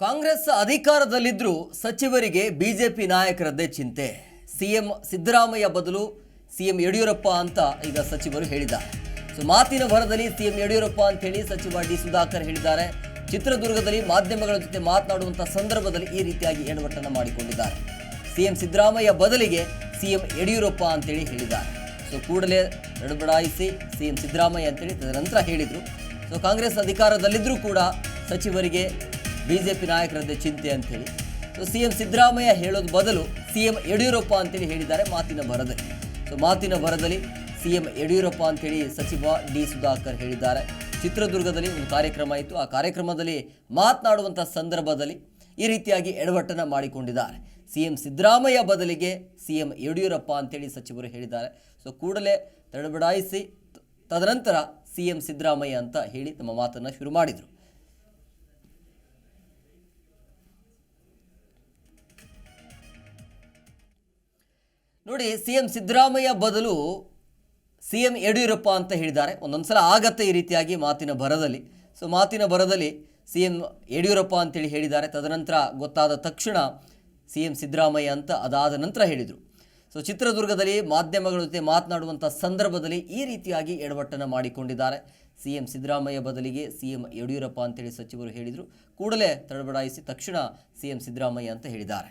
ಕಾಂಗ್ರೆಸ್ ಅಧಿಕಾರದಲ್ಲಿದ್ದರೂ ಸಚಿವರಿಗೆ ಬಿಜೆಪಿ ನಾಯಕರದ್ದೇ ಚಿಂತೆ. ಸಿಎಂ ಸಿದ್ದರಾಮಯ್ಯ ಬದಲು ಸಿಎಂ ಯಡಿಯೂರಪ್ಪ ಅಂತ ಈಗ ಸಚಿವರು ಹೇಳಿದ್ದಾರೆ. ಸೊ, ಮಾತಿನ ಭರದಲ್ಲಿ ಸಿಎಂ ಯಡಿಯೂರಪ್ಪ ಅಂತ ಹೇಳಿ ಸಚಿವ ಡಿ ಸುಧಾಕರ್ ಹೇಳಿದ್ದಾರೆ. ಚಿತ್ರದುರ್ಗದಲ್ಲಿ ಮಾಧ್ಯಮಗಳ ಜೊತೆ ಮಾತನಾಡುವಂಥ ಸಂದರ್ಭದಲ್ಲಿ ಈ ರೀತಿಯಾಗಿ ಎಡವಟ್ಟನ್ನು ಮಾಡಿಕೊಂಡಿದ್ದಾರೆ. ಸಿಎಂ ಸಿದ್ದರಾಮಯ್ಯ ಬದಲಿಗೆ ಸಿಎಂ ಯಡಿಯೂರಪ್ಪ ಅಂತೇಳಿ ಹೇಳಿದ್ದಾರೆ. ಸೊ, ಕೂಡಲೇ ನಡುಬಡಾಯಿಸಿ ಸಿಎಂ ಸಿದ್ದರಾಮಯ್ಯ ಅಂತೇಳಿ ತದನಂತರ ಹೇಳಿದರು. ಸೊ, ಕಾಂಗ್ರೆಸ್ ಅಧಿಕಾರದಲ್ಲಿದ್ದರೂ ಕೂಡ ಸಚಿವರಿಗೆ ಬಿಜೆಪಿ ನಾಯಕರದ್ದೇ ಚಿಂತೆ ಅಂತೇಳಿ ಸೊ ಸಿ ಎಂ ಸಿದ್ದರಾಮಯ್ಯ ಹೇಳೋದು ಬದಲು ಸಿ ಎಂ ಯಡಿಯೂರಪ್ಪ ಅಂತೇಳಿ ಹೇಳಿದ್ದಾರೆ ಮಾತಿನ ಭರದಲ್ಲಿ. ಸೊ ಮಾತಿನ ಭರದಲ್ಲಿ ಸಿ ಎಂ ಯಡಿಯೂರಪ್ಪ ಅಂತೇಳಿ ಸಚಿವ ಡಿ ಸುಧಾಕರ್ ಹೇಳಿದ್ದಾರೆ. ಚಿತ್ರದುರ್ಗದಲ್ಲಿ ಒಂದು ಕಾರ್ಯಕ್ರಮ ಇತ್ತು. ಆ ಕಾರ್ಯಕ್ರಮದಲ್ಲಿ ಮಾತನಾಡುವಂಥ ಸಂದರ್ಭದಲ್ಲಿ ಈ ರೀತಿಯಾಗಿ ಎಡವಟ್ಟನ ಮಾಡಿಕೊಂಡಿದ್ದಾರೆ. ಸಿ ಎಂ ಸಿದ್ದರಾಮಯ್ಯ ಬದಲಿಗೆ ಸಿ ಎಂ ಯಡಿಯೂರಪ್ಪ ಅಂತೇಳಿ ಸಚಿವರು ಹೇಳಿದ್ದಾರೆ. ಸೊ ಕೂಡಲೇ ತಡಬಡಾಯಿಸಿ, ತದನಂತರ ಸಿ ಎಂ ಸಿದ್ದರಾಮಯ್ಯ ಅಂತ ಹೇಳಿ ತಮ್ಮ ಮಾತನ್ನು ಶುರು ಮಾಡಿದರು. ನೋಡಿ, ಸಿ ಎಂ ಸಿದ್ದರಾಮಯ್ಯ ಬದಲು ಸಿ ಎಂ ಯಡಿಯೂರಪ್ಪ ಅಂತ ಹೇಳಿದ್ದಾರೆ. ಒಂದೊಂದು ಸಲ ಆಗತ್ತೆ ಈ ರೀತಿಯಾಗಿ ಮಾತಿನ ಭರದಲ್ಲಿ. ಸೊ ಮಾತಿನ ಭರದಲ್ಲಿ ಸಿ ಎಂ ಯಡಿಯೂರಪ್ಪ ಅಂತೇಳಿ ಹೇಳಿದ್ದಾರೆ. ತದನಂತರ ಗೊತ್ತಾದ ತಕ್ಷಣ ಸಿ ಎಂ ಸಿದ್ದರಾಮಯ್ಯ ಅಂತ ಅದಾದ ನಂತರ ಹೇಳಿದರು. ಸೊ ಚಿತ್ರದುರ್ಗದಲ್ಲಿ ಮಾಧ್ಯಮಗಳ ಜೊತೆ ಮಾತನಾಡುವಂಥ ಸಂದರ್ಭದಲ್ಲಿ ಈ ರೀತಿಯಾಗಿ ಎಡವಟ್ಟನ್ನು ಮಾಡಿಕೊಂಡಿದ್ದಾರೆ. ಸಿ ಎಂ ಸಿದ್ದರಾಮಯ್ಯ ಬದಲಿಗೆ ಸಿ ಎಂ ಯಡಿಯೂರಪ್ಪ ಅಂತೇಳಿ ಸಚಿವರು ಹೇಳಿದರು. ಕೂಡಲೇ ತಡಬಡಾಯಿಸಿ ತಕ್ಷಣ ಸಿ ಎಂ ಸಿದ್ದರಾಮಯ್ಯ ಅಂತ ಹೇಳಿದ್ದಾರೆ.